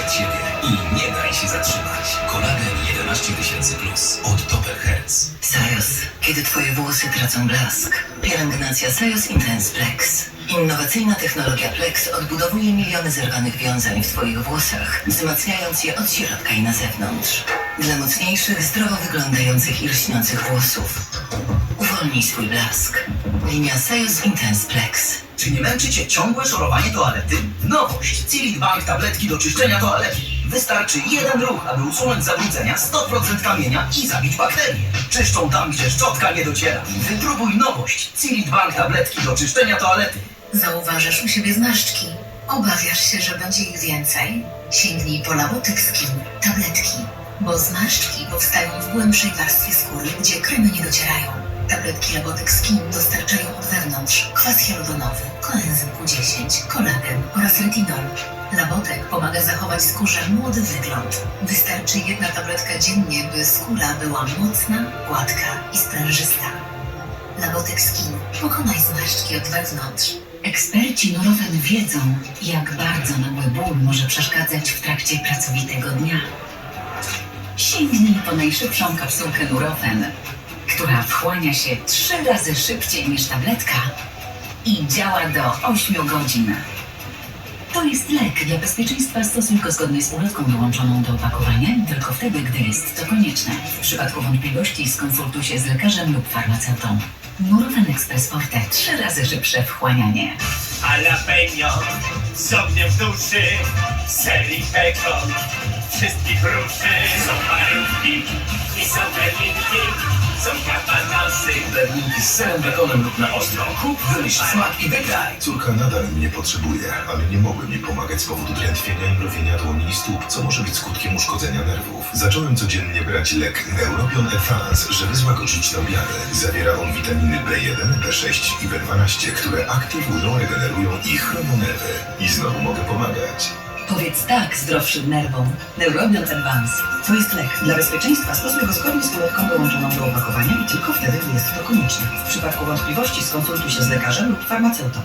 przed siebie i nie daj się zatrzymać. Kolagen 11 tysięcy plus od Doppelherz. Sajos, kiedy twoje włosy tracą blask. Pielęgnacja Sajos Intense Plex. Innowacyjna technologia Plex odbudowuje miliony zerwanych wiązań w twoich włosach, wzmacniając je od środka i na zewnątrz. Dla mocniejszych, zdrowo wyglądających i lśniących włosów. Uwolnij swój blask. Linia Sajos Intense Plex. Czy nie męczy Cię ciągłe szorowanie toalety? Nowość! Cilit Bank tabletki do czyszczenia toalety. Wystarczy jeden ruch, aby usunąć zabrudzenia 100% kamienia i zabić bakterie. Czyszczą tam, gdzie szczotka nie dociera. Wypróbuj nowość! Cilit Bank tabletki do czyszczenia toalety. Zauważasz u siebie zmarszczki. Obawiasz się, że będzie ich więcej? Sięgnij po Labotyk Skin, tabletki. Bo zmarszczki powstają w głębszej warstwie skóry, gdzie kremy nie docierają. Tabletki Labotyk Skin dostarczają od wewnątrz kwas hialuronowy, koenzym Q10, kolagen oraz retinol. Labotek pomaga zachować skórze młody wygląd. Wystarczy jedna tabletka dziennie, by skóra była mocna, gładka i sprężysta. Labotek Skin. Pokonaj zmarszczki od wewnątrz. Eksperci Nurofen wiedzą, jak bardzo nagły ból może przeszkadzać w trakcie pracowitego dnia. Sięgnij po najszybszą kapsułkę Nurofen, która wchłania się trzy razy szybciej niż tabletka i działa do 8 godzin. To jest lek dla bezpieczeństwa stosuj go zgodnie z ulotką dołączoną do opakowania i tylko wtedy, gdy jest to konieczne. W przypadku wątpliwości skonsultuj się z lekarzem lub farmaceutą. Nurofen Express Forte. Trzy razy szybsze wchłanianie. Jalapeno z ogniem w duszy, serii pekon, wszystkich ruszy. Są parówki i są berlinki, z serem, bekonem lub na ostro. Kup, wymyśl smak i wygraj. Córka nadal mnie potrzebuje, ale nie mogłem jej pomagać z powodu drętwienia i mrowienia dłoni i stóp, co może być skutkiem uszkodzenia nerwów. Zacząłem codziennie brać lek Neurobion Advance, żeby złagodzić objawy. Zawiera on witaminy B1, B6 i B12, które aktywują, regenerują i chronią nerwy. I znowu mogę pomagać. Powiedz tak zdrowszym nerwom. Neurobion Advance. To jest lek. Dla bezpieczeństwa stosuj go zgodnie z ulotką dołączoną do opakowania i tylko wtedy, gdy jest to konieczne. W przypadku wątpliwości skonsultuj się z lekarzem lub farmaceutą.